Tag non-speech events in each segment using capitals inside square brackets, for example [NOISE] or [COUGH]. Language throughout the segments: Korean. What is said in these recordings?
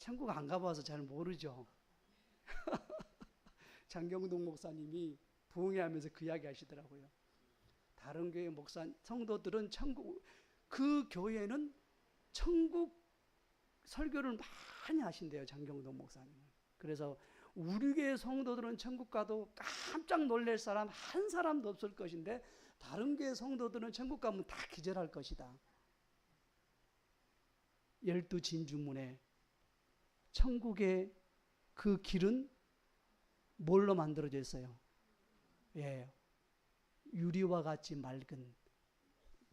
천국 안 가봐서 잘 모르죠. [LAUGHS] 장경동 목사님이 부흥회 하면서 그 이야기 하시더라고요. 다른 교회 목사 성도들은 천국 그 교회는 천국 설교를 많이 하신대요 장경동 목사님은. 그래서 우리 교회 성도들은 천국 가도 깜짝 놀랄 사람 한 사람도 없을 것인데 다른 교회 성도들은 천국 가면 다 기절할 것이다. 열두 진주문에 천국의 그 길은 뭘로 만들어져 있어요? 예. 유리와 같이 맑은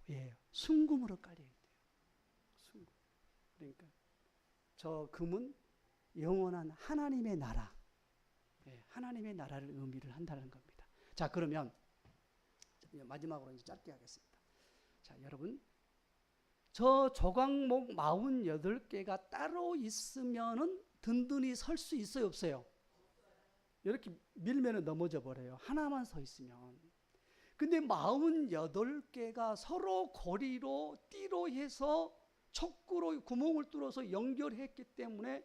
예, 순금으로 깔려 있대요. 순금. 그러니까 저 금은 영원한 하나님의 나라. 예, 하나님의 나라를 의미를 한다는 겁니다. 자, 그러면 마지막으로 이제 짧게 하겠습니다. 자, 여러분. 저 조각목 48개가 따로 있으면은 든든히 설 수 있어요, 없어요? 이렇게 밀면은 넘어져 버려요. 하나만 서 있으면. 근데 48개가 서로 거리로 띠로 해서 촉구로 구멍을 뚫어서 연결했기 때문에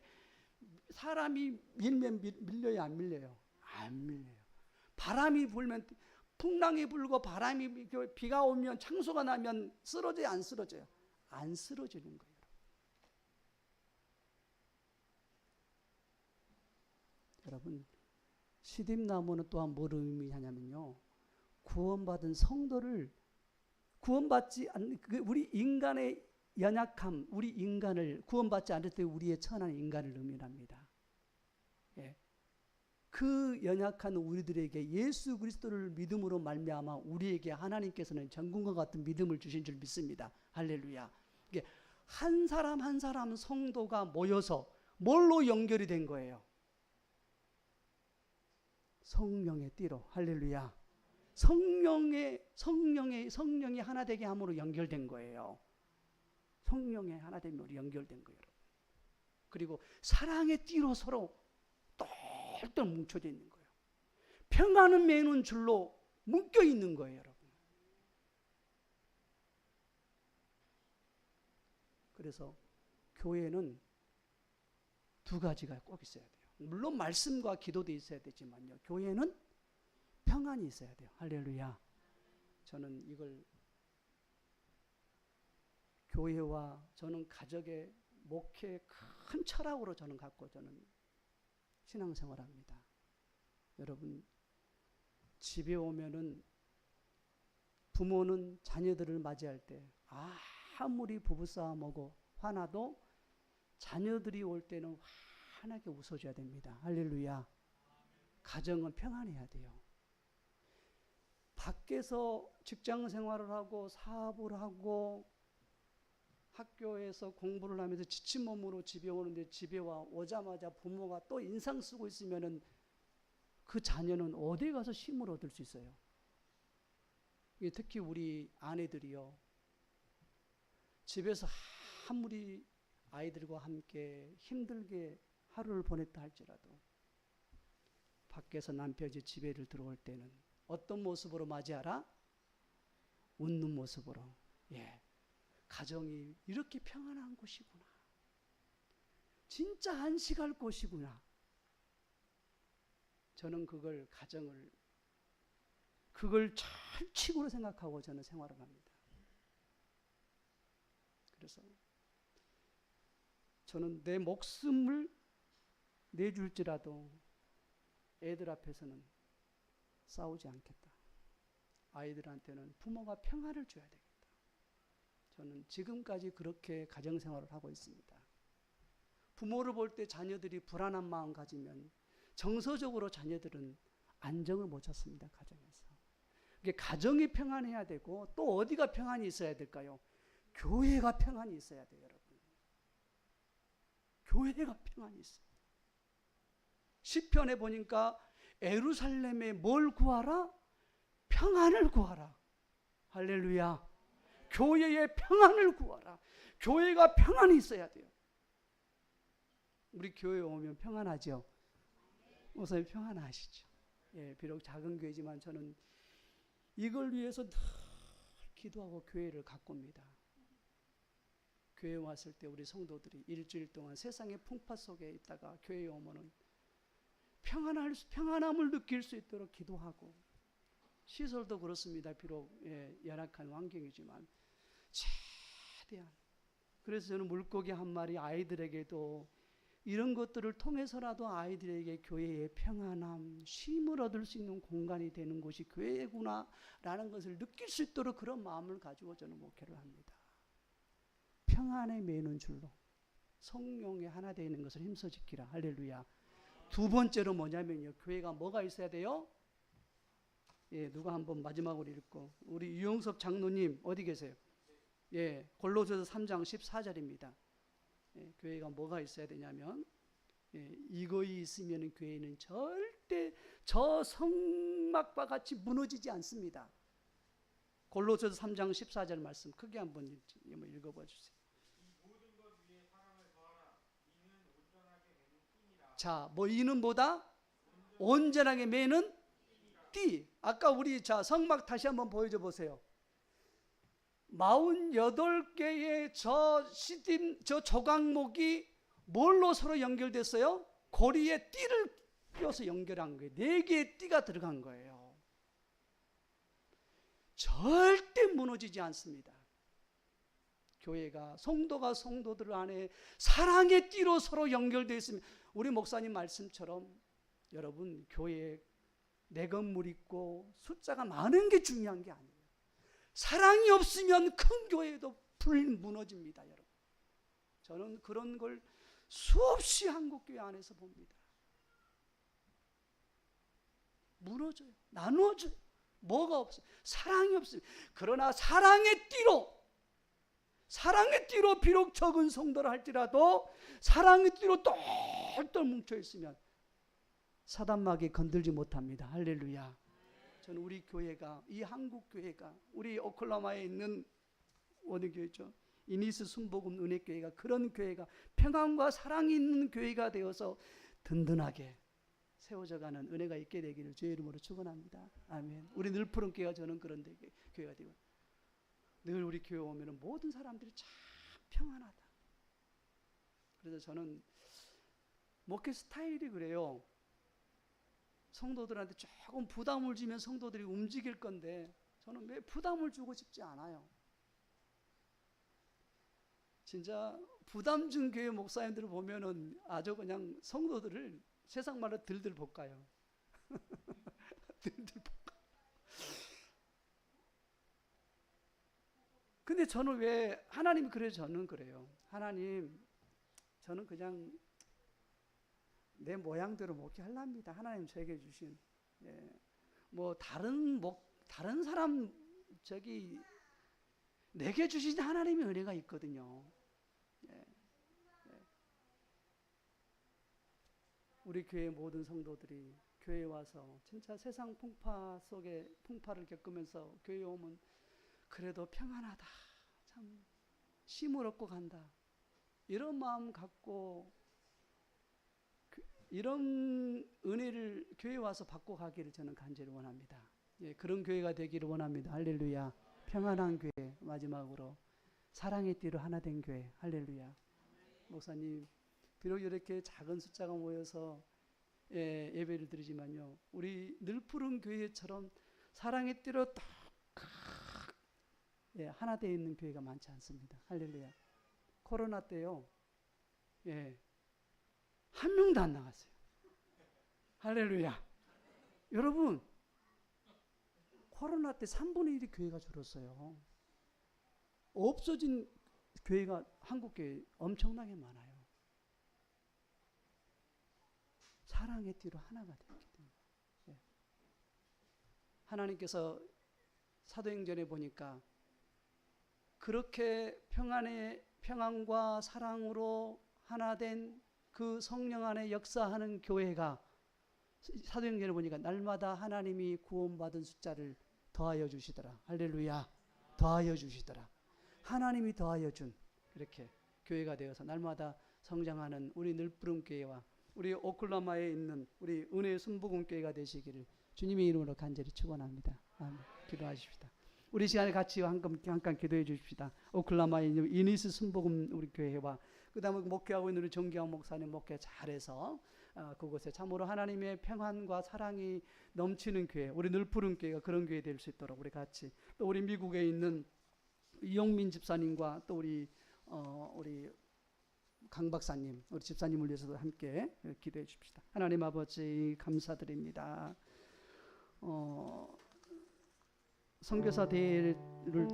사람이 밀면 밀, 밀려요, 안 밀려요? 안 밀려요. 바람이 불면 풍랑이 불고 바람이 비가 오면 창수가 나면 쓰러져요, 안 쓰러져요? 안 쓰러지는 거예요. 여러분, 시딤나무는 또한 뭘 의미하냐면요. 구원받은 성도를 구원받지 않는 그 우리 인간의 연약함, 우리 인간을 구원받지 않을 때 우리의 천한 인간을 의미합니다. 예. 그 연약한 우리들에게 예수 그리스도를 믿음으로 말미암아 우리에게 하나님께서는 전군과 같은 믿음을 주신 줄 믿습니다. 할렐루야. 한 사람 한 사람 성도가 모여서 뭘로 연결이 된 거예요? 성령의 띠로 할렐루야. 성령의 성령의 성령이 하나 되게 함으로 연결된 거예요. 성령의 하나 됨으로 연결된 거예요. 그리고 사랑의 띠로 서로 똘똘 뭉쳐져 있는 거예요. 평안은 매는 줄로 묶여 있는 거예요, 여러분. 그래서 교회는 두 가지가 꼭 있어야 돼요. 물론 말씀과 기도도 있어야 되지만요. 교회는 평안이 있어야 돼요. 할렐루야. 저는 이걸 교회와 저는 가족의 목회 큰 철학으로 저는 갖고 저는 신앙생활합니다. 여러분 집에 오면은 부모는 자녀들을 맞이할 때 아 무리 부부싸움하고 화나도 자녀들이 올 때는 환하게 웃어줘야 됩니다. 할렐루야. 가정은 평안해야 돼요. 밖에서 직장 생활을 하고 사업을 하고 학교에서 공부를 하면서 지친 몸으로 집에 오는데 집에 와 오자마자 부모가 또 인상 쓰고 있으면은 그 자녀는 어디 가서 힘을 얻을 수 있어요? 특히 우리 아내들이요. 집에서 아무리 아이들과 함께 힘들게 하루를 보냈다 할지라도 밖에서 남편이 집에를 들어올 때는 어떤 모습으로 맞이하라? 웃는 모습으로. 예. 가정이 이렇게 평안한 곳이구나. 진짜 안식할 곳이구나. 저는 그걸 가정을 그걸 철칙으로 생각하고 저는 생활을 합니다. 그래서 저는 내 목숨을 내줄지라도 애들 앞에서는 싸우지 않겠다. 아이들한테는 부모가 평안을 줘야 되겠다. 저는 지금까지 그렇게 가정 생활을 하고 있습니다. 부모를 볼 때 자녀들이 불안한 마음 가지면 정서적으로 자녀들은 안정을 못 찾습니다. 가정에서. 이게 가정이 평안해야 되고 또 어디가 평안이 있어야 될까요? 교회가 평안이 있어야 돼요, 여러분. 교회가 평안이 있어요. 시편에 보니까 에루살렘에 뭘 구하라? 평안을 구하라. 할렐루야. 교회의 평안을 구하라. 교회가 평안이 있어야 돼요. 우리 교회 오면 평안하죠. 목사님 평안하시죠. 예, 비록 작은 교회지만 저는 이걸 위해서 늘 기도하고 교회를 가꿉니다. 교회 왔을 때 우리 성도들이 일주일 동안 세상의 풍파 속에 있다가 교회에 오면은 평안할 수, 평안함을 느낄 수 있도록 기도하고 시설도 그렇습니다. 비록 예, 열악한 환경이지만 최대한 그래서 저는 물고기 한 마리 아이들에게도 이런 것들을 통해서라도 아이들에게 교회의 평안함, 쉼을 얻을 수 있는 공간이 되는 곳이 교회구나라는 것을 느낄 수 있도록 그런 마음을 가지고 저는 목회를 합니다. 평안에 매는 줄로 성령의 하나 되는 것을 힘써 지키라. 할렐루야. 두 번째로 뭐냐면요. 교회가 뭐가 있어야 돼요? 예, 누가 한번 마지막으로 읽고 우리 유영섭 장로님 어디 계세요? 예, 골로새서 3장 14절입니다. 예, 교회가 뭐가 있어야 되냐면 예, 이거이 있으면 교회는 절대 저 성막과 같이 무너지지 않습니다. 골로새서 3장 14절 말씀 크게 한번 읽어봐 주세요. 자, 뭐 이는 보다 온전하게 매는 띠. 아까 우리 자 성막 다시 한번 보여줘 보세요. 48개의 저 시딤 저 조각목이 뭘로 서로 연결됐어요? 고리에 띠를 껴서 연결한 거예요. 네 개의 띠가 들어간 거예요. 절대 무너지지 않습니다. 교회가 성도가 성도들 안에 사랑의 띠로 서로 연결되어 있으면 우리 목사님 말씀처럼 여러분 교회에 내 건물 있고 숫자가 많은 게 중요한 게 아니에요. 사랑이 없으면 큰 교회도 불 무너집니다, 여러분. 저는 그런 걸 수없이 한국 교회 안에서 봅니다. 무너져요. 나누어져요. 뭐가 없어요. 사랑이 없어요. 그러나 사랑의 띠로 사랑의 띠로 비록 적은 성도를 할지라도 사랑의 띠로 똘똘 뭉쳐 있으면 사단막이 건들지 못합니다. 할렐루야. 저는 우리 교회가 이 한국 교회가 우리 오클라마에 있는 어느 교회죠? 이니스 순복음 은혜 교회가 그런 교회가 평안과 사랑이 있는 교회가 되어서 든든하게 세워져가는 은혜가 있게 되기를 주의 이름으로 축원합니다. 아멘. 우리 늘 푸른 교회가 저는 그런 데- 교회가 되고 늘 우리 교회 오면은 모든 사람들이 참 평안하다. 그래서 저는 목회 스타일이 그래요. 성도들한테 조금 부담을 주면 성도들이 움직일 건데 저는 왜 부담을 주고 싶지 않아요. 진짜 부담 준 교회 목사님들을 보면은 아주 그냥 성도들을 세상 말로 들들 볶아요. [LAUGHS] 들들 볶 근데 저는 왜 하나님이 그래요? 저는 그래요. 하나님, 저는 그냥 내 모양대로 목회하랍니다. 하나님 저에게 주신 예. 뭐 다른 목 다른 사람 저기 내게 주신 하나님의 은혜가 있거든요. 예. 예. 우리 교회 모든 성도들이 교회에 와서 진짜 세상 풍파 속에 풍파를 겪으면서 교회에 오면 그래도 평안하다. 참 쉼을 얻고 간다. 이런 마음 갖고 그- 이런 은혜를 교회 와서 받고 가기를 저는 간절히 원합니다. 예, 그런 교회가 되기를 원합니다. 할렐루야. 평안한 교회 마지막으로 사랑의 띠로 하나 된 교회. 할렐루야. 목사님 비록 이렇게 작은 숫자가 모여서 예, 예배를 드리지만요. 우리 늘 푸른 교회처럼 사랑의 띠로 딱 예, 하나 되어 있는 교회가 많지 않습니다. 할렐루야. 코로나 때요. 예. 한 명도 안 나갔어요. 할렐루야. 여러분, 코로나 때 3분의 1이 교회가 줄었어요. 없어진 교회가 한국 교회 엄청나게 많아요. 사랑의 띠로 하나가 되었기 때문에. 예. 하나님께서 사도행전에 보니까 그렇게 평안의 평안과 사랑으로 하나 된 그 성령 안에 역사하는 교회가 사도행전에 보니까 날마다 하나님이 구원받은 숫자를 더하여 주시더라. 할렐루야. 더하여 주시더라. 하나님이 더하여 준 이렇게 교회가 되어서 날마다 성장하는 우리 늘푸른 교회와 우리 오클라마에 있는 우리 은혜 순복음 교회가 되시기를 주님의 이름으로 간절히 축원합니다. 아멘. 기도하십시다. 우리 시간에 같이 한번 잠깐 기도해 주십시다. 오클라마에 이니스 순복음 우리 교회와 그 다음에 목회하고 있는 우리 정기영 목사님 목회 잘해서 아, 그곳에 참으로 하나님의 평안과 사랑이 넘치는 교회, 우리 늘 푸른 교회가 그런 교회 될 수 있도록 우리 같이 또 우리 미국에 있는 이용민 집사님과 또 우리 어, 우리 강 박사님, 우리 집사님을 위해서도 함께 기도해 주십시다. 하나님 아버지 감사드립니다. 어, 선교사 대회를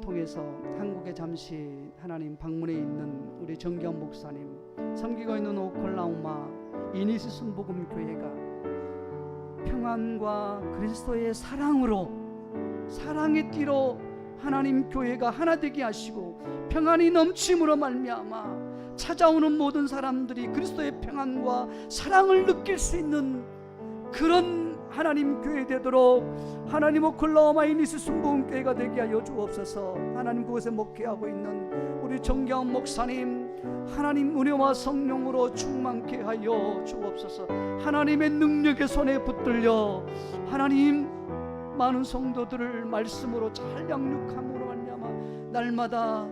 통해서 한국에 잠시 하나님 방문해 있는 우리 정경 목사님, 섬기고 있는 오클라호마 이니스 순복음 교회가 평안과 그리스도의 사랑으로 사랑의 띠로 하나님 교회가 하나 되게 하시고 평안이 넘침으로 말미암아 찾아오는 모든 사람들이 그리스도의 평안과 사랑을 느낄 수 있는 그런 하나님 교회 되도록 하나님 오클라호마 이니스 순복음 교회가 되게 하여 주옵소서. 하나님 그곳에 목회하고 있는 우리 정경 목사님 하나님 은혜와 성령으로 충만케 하여 주옵소서. 하나님의 능력의 손에 붙들려 하나님 많은 성도들을 말씀으로 잘 양육함으로 말미암아 날마다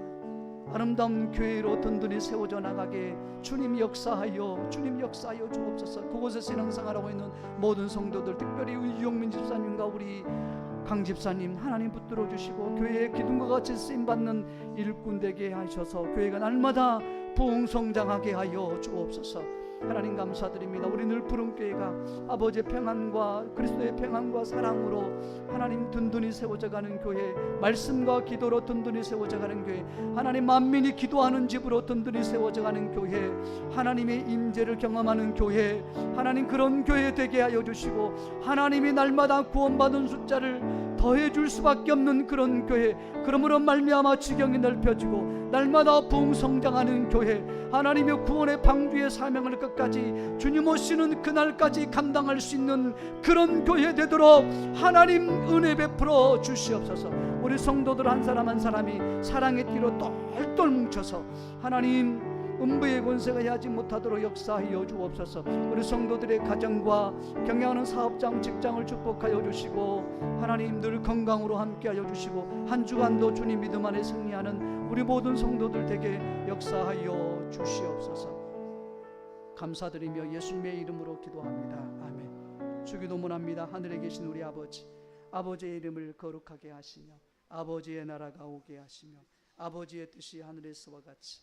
아름다운 교회로 든든히 세워져 나가게 주님 역사하여 주님 역사하여 주옵소서. 그곳에 신앙생활하고 있는 모든 성도들 특별히 유영민 집사님과 우리 강 집사님 하나님 붙들어 주시고 교회의 기둥과 같이 쓰임 받는 일꾼 되게 하셔서 교회가 날마다 부흥 성장하게 하여 주옵소서 하나님 감사드립니다. 우리 늘 푸른 교회가 아버지의 평안과 그리스도의 평안과 사랑으로 하나님 든든히 세워져 가는 교회, 말씀과 기도로 든든히 세워져 가는 교회, 하나님 만민이 기도하는 집으로 든든히 세워져 가는 교회, 하나님의 임재를 경험하는 교회, 하나님 그런 교회 되게 하여 주시고 하나님이 날마다 구원받은 숫자를 더해 줄 수밖에 없는 그런 교회, 그러므로 말미암아 지경이 넓혀지고 날마다 부흥 성장하는 교회, 하나님의 구원의 방주의 사명을 끝까지 주님 오시는 그날까지 감당할 수 있는 그런 교회 되도록 하나님 은혜 베풀어 주시옵소서. 우리 성도들 한 사람 한 사람이 사랑의 띠로 똘똘 뭉쳐서 하나님 음부의 권세가 하지 못하도록 역사하여 주옵소서. 우리 성도들의 가정과 경영하는 사업장, 직장을 축복하여 주시고 하나님 늘 건강으로 함께하여 주시고 한 주간도 주님 믿음 안에 승리하는 우리 모든 성도들 되게 역사하여 주시옵소서. 감사드리며 예수님의 이름으로 기도합니다. 아멘. 주기도문합니다. 하늘에 계신 우리 아버지, 아버지의 이름을 거룩하게 하시며 아버지의 나라가 오게 하시며 아버지의 뜻이 하늘에서와 같이